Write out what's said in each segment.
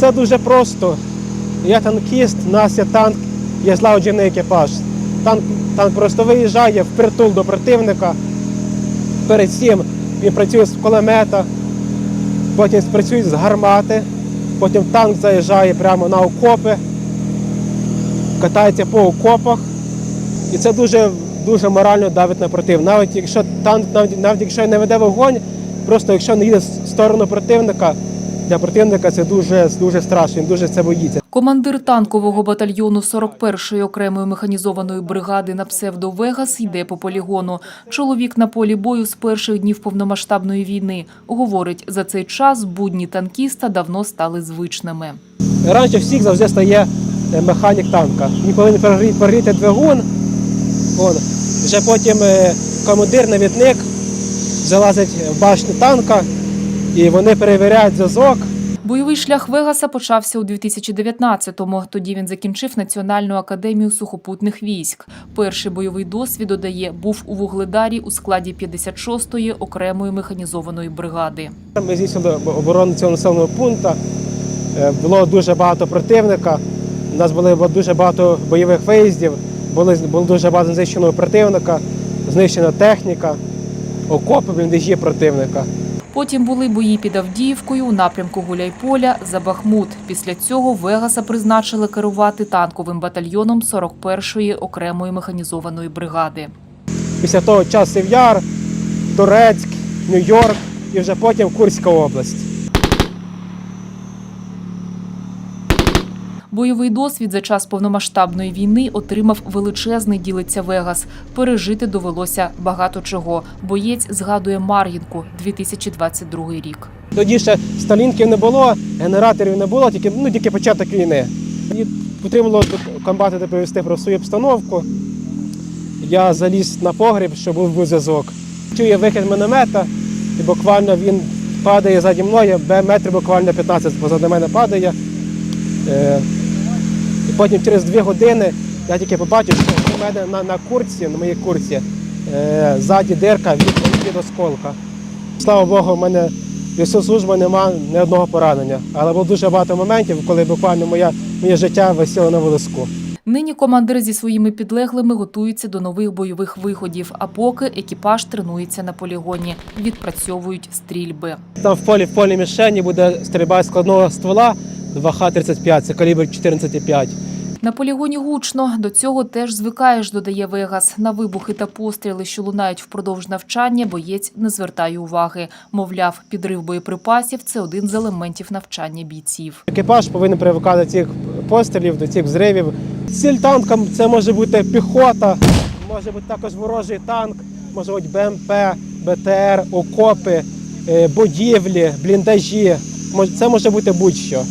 Все дуже просто. Я танкіст, у нас є танк, є злагоджений екіпаж. Танк, танк просто виїжджає впритул до противника. Перед цим він працює з кулемета, потім працює з гармати, потім танк заїжджає прямо на окопи, катається по окопах. І це дуже, дуже морально давить на против. Навіть якщо танк, навіть, навіть якщо не веде вогонь, просто якщо не їде в сторону противника, для противника це дуже, дуже страшно, він дуже це боїться. Командир танкового батальйону 41-ї окремої механізованої бригади на псевдо Вегас йде по полігону. Чоловік на полі бою з перших днів повномасштабної війни. Говорить, за цей час будні танкіста давно стали звичними. Раніше всіх завжди стає е, механік танка. Він повинен перегріти, двигун. Вон. Вже потім е, командир, навідник залазить в башню танка і вони перевіряють зв'язок. Бойовий шлях Вегаса почався у 2019-му. Тоді він закінчив Національну академію сухопутних військ. Перший бойовий досвід, додає, був у Вугледарі у складі 56-ї окремої механізованої бригади. Ми здійснили оборону цього населеного пункту. Е, Було дуже багато противника. У нас було дуже багато бойових виїздів, було, було дуже багато знищеного противника, знищена техніка, окопи, бліндажі противника. Потім були бої під Авдіївкою у напрямку Гуляйполя за Бахмут. Після цього Вегаса призначили керувати танковим батальйоном 41-ї окремої механізованої бригади. Після того часів Яр, Турецьк, Нью-Йорк і вже потім Курська область. Бойовий досвід за час повномасштабної війни отримав величезний ділиться Вегас. Пережити довелося багато чого. Боєць згадує Мар'їнку 2022 рік. Тоді ще сталінків не було, генераторів не було, тільки, ну, тільки початок війни. Мені потрібно комбата доповісти про свою обстановку. Я заліз на погріб, щоб був зв'язок. Чую вихід міномета, і буквально він падає заді мною, метр буквально 15 позаду мене падає. Потім через дві години я тільки побачив, що у мене на, на курці, на моїй курці, е, ззаді дирка від, від осколка. Слава Богу, в мене всю службу немає ні одного поранення. Але було дуже багато моментів, коли буквально моє, моє життя висіло на волоску. Нині командир зі своїми підлеглими готується до нових бойових виходів. А поки екіпаж тренується на полігоні, відпрацьовують стрільби. Там в полі в полі мішені буде стрільба складного ствола 2Х-35, це калібр 14,5. На полігоні гучно. До цього теж звикаєш, додає Вегас. На вибухи та постріли, що лунають впродовж навчання, боєць не звертає уваги. Мовляв, підрив боєприпасів це один з елементів навчання бійців. Екіпаж повинен привикати до цих пострілів, до цих зривів. Ціль танкам це може бути піхота, може бути також ворожий танк, може бути БМП, БТР, окопи, е, будівлі, бліндажі. Це може бути будь-що.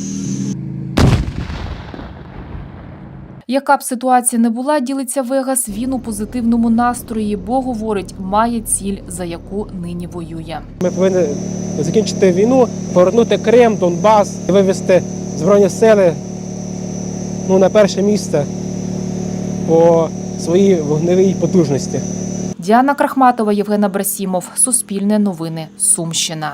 Яка б ситуація не була, ділиться Вегас, він у позитивному настрої, бо говорить, має ціль, за яку нині воює. Ми повинні закінчити війну, повернути Крим, Донбас, вивести Збройні сили ну, на перше місце по своїй вогневій потужності. Діана Крахматова, Євгена Брасімов, Суспільне новини, Сумщина.